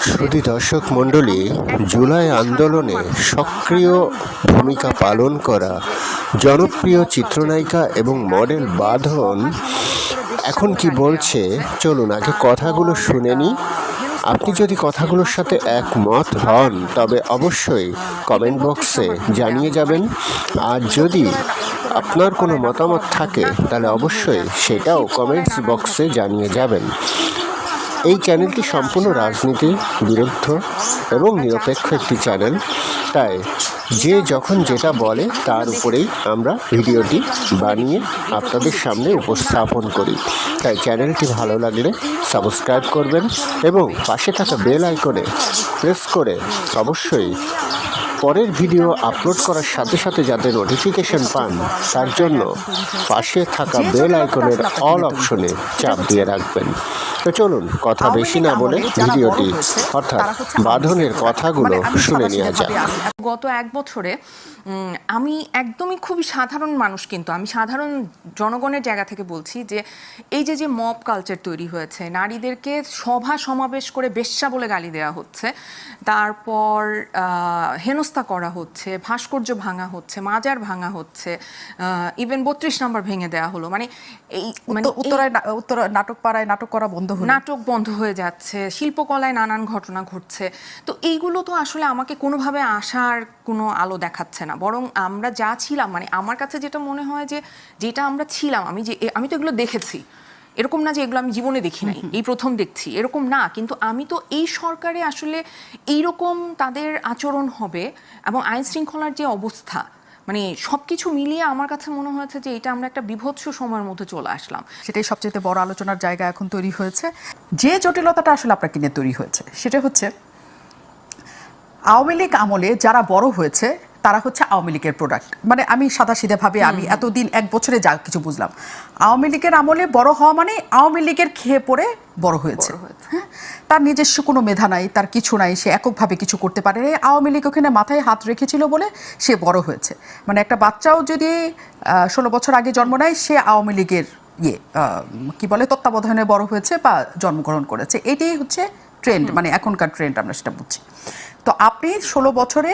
সুধী দর্শক মণ্ডলী, জুলাই আন্দোলনে সক্রিয় ভূমিকা পালন করা জনপ্রিয় চিত্রনায়িকা এবং মডেল বাঁধন এখন কি বলছে? চলুন, আগে কথাগুলো শুনে নিই। আপনি যদি কথাগুলোর সাথে একমত হন, তবে অবশ্যই কমেন্ট বক্সে জানিয়ে যাবেন। আর যদি আপনার কোনো মতামত থাকে, তাহলে অবশ্যই সেটাও কমেন্টস বক্সে জানিয়ে যাবেন। এই চ্যানেলটি সম্পূর্ণ রাজনীতির বিরুদ্ধ এবং নিরপেক্ষ একটি চ্যানেল। তাই যে যখন যেটা বলে, তার উপরেই আমরা ভিডিওটি বানিয়ে আপনাদের সামনে উপস্থাপন করি। তাই চ্যানেলটি ভালো লাগলে সাবস্ক্রাইব করবেন এবং পাশে থাকা বেল আইকনে প্রেস করে অবশ্যই পরের ভিডিও আপলোড করার সাথে সাথে যাতে নোটিফিকেশন পান, তার জন্য পাশে থাকা বেল আইকনের অল অপশনে চাপ দিয়ে রাখবেন। তো চলুন কথা বেশি না বলে ভিডিওটি অর্থাৎ বাঁধনের কথাগুলো শুনে নেওয়া যাক। গত এক বছরে আমি একদমই খুবই সাধারণ মানুষ কিন্তু আমি সাধারণ জনগণের জায়গা থেকে বলছি যে এই যে যে মব কালচার তৈরি হয়েছে নারীদেরকে সভা সমাবেশ করে বেশ্যা বলে গালি দেওয়া হচ্ছে তারপর আহ, হেনস্থা করা হচ্ছে ভাস্কর্য ভাঙা হচ্ছে মাজার ভাঙা হচ্ছে ইভেন বত্রিশ নম্বর ভেঙে দেওয়া হলো। মানে এই মানে উত্তরায় উত্তর নাটক পাড়ায় নাটক করা বন্ধ হলো। নাটক বন্ধ হয়ে যাচ্ছে শিল্পকলায় নানান ঘটনা ঘটছে। তো এইগুলো তো আসলে আমাকে কোনোভাবে আসার কোনো আলো দেখাচ্ছে না। বরং আমরা যা ছিলাম মানে আমার কাছে যেটা মনে হয় যে যেটা আমরা ছিলাম আমি যে আমি তো এগুলো দেখেছি। এরকম না যে এগুলো আমি জীবনে দেখি নাই এই প্রথম দেখছি। এরকম না কিন্তু আমি তো এই সরকারে আসলে এইরকম তাদের আচরণ হবে এবং আইন শৃঙ্খলার যে অবস্থা মানে সব কিছু মিলিয়ে আমার কাছে মনে হয়েছে যে এটা আমরা একটা বিভৎস সময়ের মধ্যে চলে আসলাম। সেটাই সবচেয়ে বড় আলোচনার জায়গা এখন তৈরি হয়েছে। যে জটিলতাটা আসলে আপনাকে নিয়ে তৈরি হয়েছে সেটা হচ্ছে আওয়ামী লীগ আমলে যারা বড় হয়েছে তারা হচ্ছে আওয়ামী লীগের প্রোডাক্ট মানে আমি সাদা ভাবে আমি এতদিন এক বছরে যা কিছু বুঝলাম। আওয়ামী লীগের আমলে বড় হওয়া মানে আওয়ামী লীগের খেয়ে পড়ে বড় হয়েছে। হ্যাঁ? তার নিজস্ব কোনো মেধা নাই তার কিছু নাই সে এককভাবে কিছু করতে পারে এই আওয়ামী লীগ ওখানে মাথায় হাত রেখেছিল বলে সে বড় হয়েছে। মানে একটা বাচ্চাও যদি ষোলো বছর আগে জন্ম নেয় সে আওয়ামী লীগের ইয়ে কি বলে তত্ত্বাবধানে বড় হয়েছে বা জন্মগ্রহণ করেছে। এটাই হচ্ছে ট্রেন্ড মানে এখনকার ট্রেন্ড আমরা সেটা বুঝছি। তো আপনি ষোলো বছরে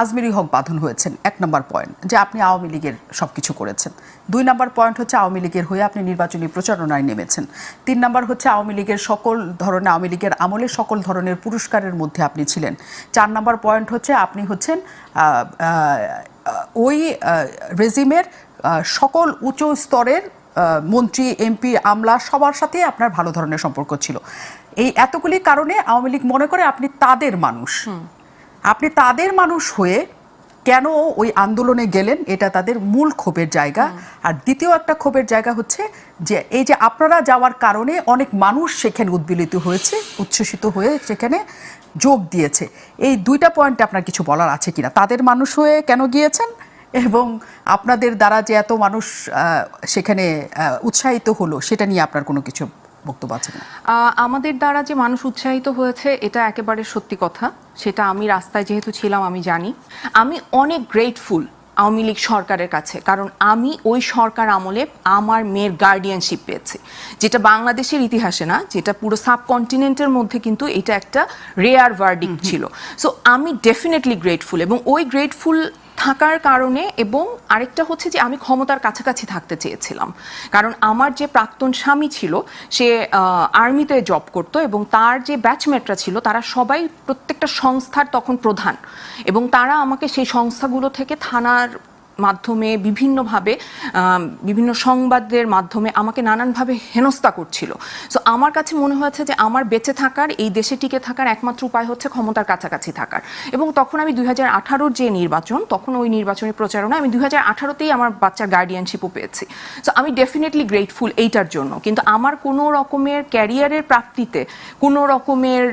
আজমিরি হক বাঁধন হয়েছেন। এক নম্বর পয়েন্ট যে আপনি আওয়ামী লীগের সব কিছু করেছেন। দুই নম্বর পয়েন্ট হচ্ছে আওয়ামী লীগের হয়ে আপনি নির্বাচনী প্রচারণায় নেমেছেন। তিন নম্বর হচ্ছে আওয়ামী লীগের সকল ধরনের, আওয়ামী লীগের আমলে সকল ধরনের পুরস্কারের মধ্যে আপনি ছিলেন। চার নম্বর পয়েন্ট হচ্ছে আপনি হচ্ছেন ওই রেজিমের সকল উচ্চ স্তরের মন্ত্রী, এমপি, আমলা সবার সাথে আপনার ভালো ধরনের সম্পর্ক ছিল। এই এতগুলি কারণে আওয়ামী লীগ মনে করে আপনি তাদের মানুষ। আপনি তাদের মানুষ হয়ে কেন ওই আন্দোলনে গেলেন? এটা তাদের মূল ক্ষোভের জায়গা। আর দ্বিতীয় একটা ক্ষোভের জায়গা হচ্ছে যে এই যে আপনারা যাওয়ার কারণে অনেক মানুষ সেখানে উদ্বেলিত হয়েছে উচ্ছ্বসিত হয়ে সেখানে যোগ দিয়েছে। এই দুইটা পয়েন্টে আপনার কিছু বলার আছে কিনা? তাদের মানুষ হয়ে কেন গিয়েছেন? এবং আপনাদের দ্বারা যে এত মানুষ সেখানে উৎসাহিত হলো সেটা নিয়ে আপনার কোনো কিছু বক্তব্য আছে আমাদের দ্বারা যে মানুষ উৎসাহিত হয়েছে এটা একেবারে সত্যি কথা। সেটা আমি রাস্তায় যেহেতু ছিলাম আমি জানি। আমি অনেক গ্রেটফুল আওয়ামী লীগ সরকারের কাছে কারণ আমি ওই সরকার আমলে আমার মেয়ের গার্ডিয়ানশিপ পেয়েছি। যেটা বাংলাদেশের ইতিহাসে না যেটা পুরো সাবকন্টিনেন্টের মধ্যে কিন্তু এটা একটা রেয়ার ভার্ডিক ছিল। সো আমি ডেফিনেটলি গ্রেটফুল এবং ওই গ্রেটফুল থাকার কারণে এবং আরেকটা হচ্ছে যে আমি ক্ষমতার কাছাকাছি থাকতে চেয়েছিলাম। কারণ আমার যে প্রাক্তন স্বামী ছিল, সে আর্মিতে জব করতো এবং তার যে ব্যাচমেটরা ছিল, তারা সবাই প্রত্যেকটা সংস্থার তখন প্রধান এবং তারা আমাকে সেই সংস্থাগুলো থেকে থানার মাধ্যমে বিভিন্নভাবে বিভিন্ন সংবাদের মাধ্যমে আমাকে নানানভাবে হেনস্থা করছিল। সো আমার কাছে মনে হয়েছে যে আমার বেঁচে থাকার, এই দেশে টিকে থাকার একমাত্র উপায় হচ্ছে ক্ষমতার কাছাকাছি থাকার। এবং তখন আমি দুই হাজার আঠারোর যে নির্বাচন, তখন ওই নির্বাচনী প্রচারণা আমি দুই হাজার আঠারোতেই আমার বাচ্চার গার্ডিয়ানশিপও পেয়েছি। সো আমি ডেফিনেটলি গ্রেটফুল এইটার জন্য। কিন্তু আমার কোনো রকমের ক্যারিয়ারের প্রাপ্তিতে, কোনো রকমের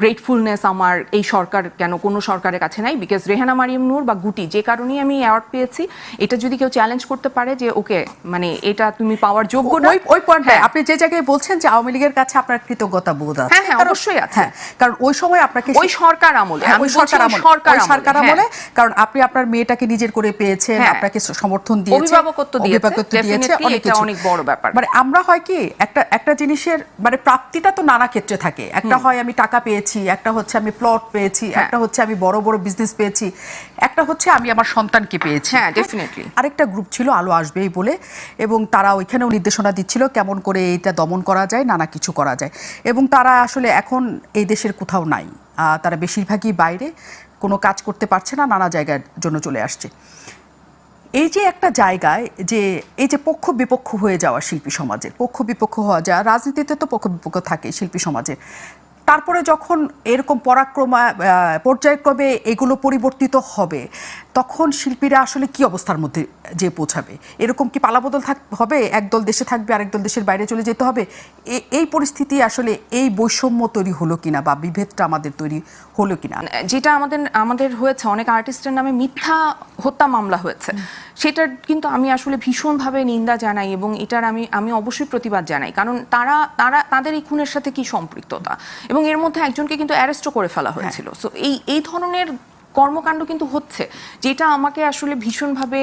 গ্রেটফুলনেস আমার এই সরকার কেন, কোনো সরকারের কাছে নাই। বিকজ রেহানা মারিয়াম নূর বা গুটি, যে কারণেই আমি অ্যাওয়ার্ড পেয়েছি এটা যদি কেউ চ্যালেঞ্জ করতে পারে যে ওকে মানে এটা তুমি পাওয়ার যোগ্য না ওই পয়েন্টে হ্যাঁ। আপনি যে জায়গায় বলছেন যে আওয়ামী লীগের কাছে আপনার কৃতজ্ঞতা বোধ আছে হ্যাঁ, হ্যাঁ, অবশ্যই আছে। হ্যাঁ কারণ ওই সময় আপনাকে ওই সরকার আমলে হ্যাঁ, ওই সরকার আমলে সরকার সরকার আমলে, হ্যাঁ। কারণ আপনি আপনার মেয়েটাকে নিজের করে পেয়েছেন হ্যাঁ। আপনাকে সমর্থন দিয়েছে অভিভাবকত্ব দিয়েছে, অভিভাবকত্ব দিয়েছে অনেক কিছু। অনেক বড় ব্যাপার। মানে আমরা হয় কি একটা একটা জিনিসের মানে প্রাপ্তিটা তো নানা ক্ষেত্রে থাকে একটা হয় আমি টাকা পেয়েছি একটা হচ্ছে আমি প্লট পেয়েছি হ্যাঁ। একটা হচ্ছে আমি বড় বড় বিজনেস পেয়েছি একটা হচ্ছে আমি আমার সন্তানকে পেয়েছি হ্যাঁ, definitely। আরেকটা গ্রুপ ছিল আলো আসবেই বলে এবং তারা ওইখানেও নির্দেশনা দিচ্ছিল কেমন করে এটা দমন করা যায় নানা কিছু করা যায়। এবং তারা আসলে এখন এই দেশের কোথাও নাই। তারা বেশিরভাগই বাইরে কোনো কাজ করতে পারছে না নানা জায়গার জন্য চলে আসছে। এই যে একটা জায়গায় যে এই যে পক্ষ বিপক্ষ হয়ে যাওয়া শিল্পী সমাজের পক্ষ বিপক্ষ হওয়া যা রাজনীতিতে তো পক্ষ বিপক্ষ থাকে শিল্পী সমাজের। তারপরে যখন এরকম পরাক্রমা পর্যায়ক্রমে এগুলো পরিবর্তিত হবে, তখন শিল্পীরা আসলে কি অবস্থার মধ্যে যে পৌঁছাবে? এরকম কি পালাবদল থাক, হবে? একদল দেশে থাকবে, আরেকদল দেশের বাইরে চলে যেতে হবে? এই পরিস্থিতি আসলে এই বৈষম্য তৈরি হলো কিনা বা বিভেদটা আমাদের তৈরি হলো কিনা? যেটা আমাদের আমাদের হয়েছে, অনেক আর্টিস্টের নামে মিথ্যা হত্যা মামলা হয়েছে। সেটার কিন্তু আমি আসলে ভীষণভাবে নিন্দা জানাই এবং এটার আমি আমি অবশ্যই প্রতিবাদ জানাই। কারণ তারা তারা তাদের এই খুনের সাথে কি সম্পৃক্ততা? এবং এর মধ্যে একজনকে কিন্তু অ্যারেস্টও করে ফেলা হয়েছিল। সো এই এই ধরনের কর্মকাণ্ড কিন্তু হচ্ছে যেটা আমাকে আসলে ভীষণভাবে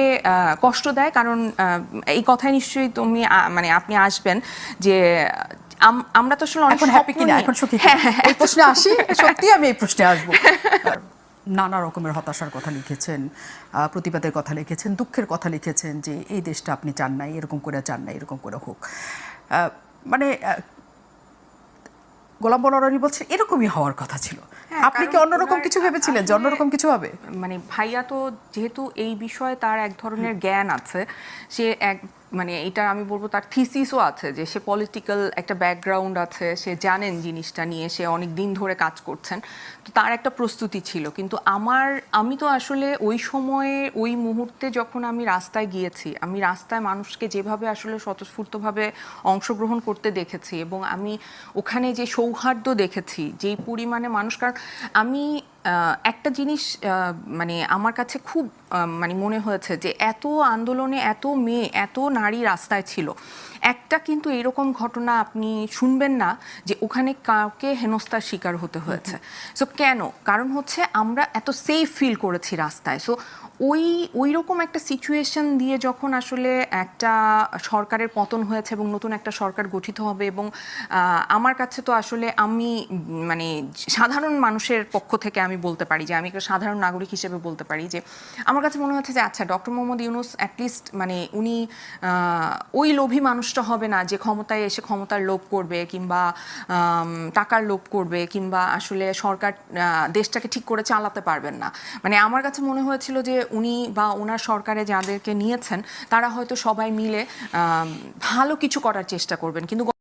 কষ্ট দেয়। কারণ এই কথায় নিশ্চয়ই তুমি মানে আপনি আসবেন যে আম- আমরা তো আসলে অনেক এখন হ্যাপি কিনা? এখন সুখী হ্যাঁ? হ্যাঁ, এই প্রশ্নে আসি? সত্যি আমি এই প্রশ্নে আসব। নানা রকমের হতাশার কথা লিখেছেন প্রতিবাদের কথা লিখেছেন দুঃখের কথা লিখেছেন যে এই দেশটা আপনি চান নাই এরকম করে চান নাই এরকম করে হোক। আহ, মানে গোলাম বনরানি বলছে এরকমই হওয়ার কথা ছিল। হ্যাঁ, আপনি কি অন্যরকম কিছু ভেবেছিলেন যে অন্যরকম কিছু হবে? মানে ভাইয়া তো যেহেতু এই বিষয়ে তার এক ধরনের জ্ঞান আছে সে এক মানে এটা আমি বলব তার থিসিসও আছে যে সে পলিটিক্যাল একটা ব্যাকগ্রাউন্ড আছে, সে জানেন জিনিসটা নিয়ে, সে অনেক দিন ধরে কাজ করছেন। তো তার একটা প্রস্তুতি ছিল। কিন্তু আমার, আমি তো আসলে ওই সময়ে, ওই মুহূর্তে যখন আমি রাস্তায় গিয়েছি, আমি রাস্তায় মানুষকে যেভাবে আসলে স্বতঃস্ফূর্তভাবে অংশগ্রহণ করতে দেখেছি এবং আমি ওখানে যে সৌহার্দ্য দেখেছি, যেই পরিমাণে মানুষ, কারণ আমি একটা জিনিস মানে আমার কাছে খুব মানে মনে হয়েছে যে এত আন্দোলনে এত মেয়ে এত নারী রাস্তায় ছিল। একটা কিন্তু এরকম ঘটনা আপনি শুনবেন না যে ওখানে কাউকে হেনস্থার শিকার হতে হয়েছে। সো কেন? কারণ হচ্ছে আমরা এত সেফ ফিল করেছি রাস্তায়। সো ওই ওই রকম একটা সিচুয়েশন দিয়ে যখন আসলে একটা সরকারের পতন হয়েছে এবং নতুন একটা সরকার গঠিত হবে এবং আমার কাছে তো আসলে আমি মানে সাধারণ মানুষের পক্ষ থেকে আমি বলতে পারি যে, আমি একটা সাধারণ নাগরিক হিসেবে বলতে পারি যে, আমার কাছে মনে হচ্ছে যে আচ্ছা ডক্টর মোহাম্মদ ইউনুস অ্যাটলিস্ট মানে উনি ওই লোভী মানুষটা হবে না যে, ক্ষমতায় এসে ক্ষমতার লোভ করবে কিংবা টাকার লোভ করবে কিংবা আসলে সরকার দেশটাকে ঠিক করে চালাতে পারবেন না। মানে আমার কাছে মনে হয়েছিল যে উনি বা ওনার সরকারে যাদেরকে নিয়েছেন, তারা হয়তো সবাই মিলে ভালো কিছু করার চেষ্টা করবেন। কিন্তু